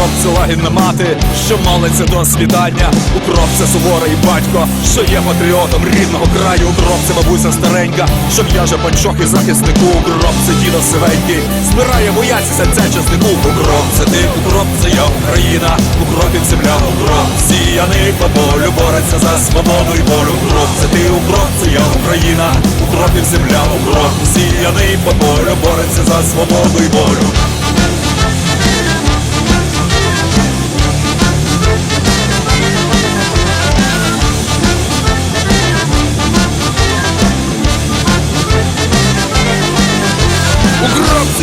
Укроп лагідна мати, що молиться до свідання. Укроп це суворий батько, що є патріотом рідного краю. Укроп це бабуся старенька, що в'яже панчохи захиснику. Укроп це дідо сивенький, збирає бояці серця часнику. Укроп це ти, укроп це я Україна, укропів земля, у укроп сіяний по полю, бореться за свободу і волю. Укроп це ти, укроп це я Україна, укропів земля, у укроп сіяний по полю, бореться за свободу і волю.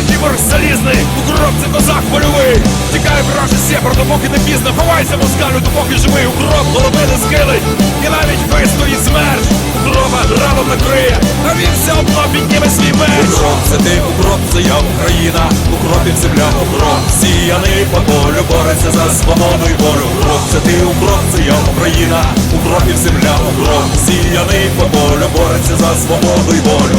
Кіборг залізний, укроп це козак польовий. Тікає враже сєпар, допоки не пізно. Ховайся, москалю, допоки живий. Укроп голови не скилить І навіть вистоїть смерть. Укропа рабом накриє, а він все одно підніме свій меч. Укроп це ти, укроп це я Україна. Укропів земля, укроп Сіяний по полю, бореться за свободу і волю. Укроп це ти, укроп це я Україна. Укропів земля, укроп Сіяний по полю, бореться за свободу і волю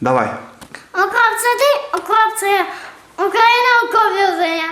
Давай. Окроп це ти, окроп це я. Україна окроплює.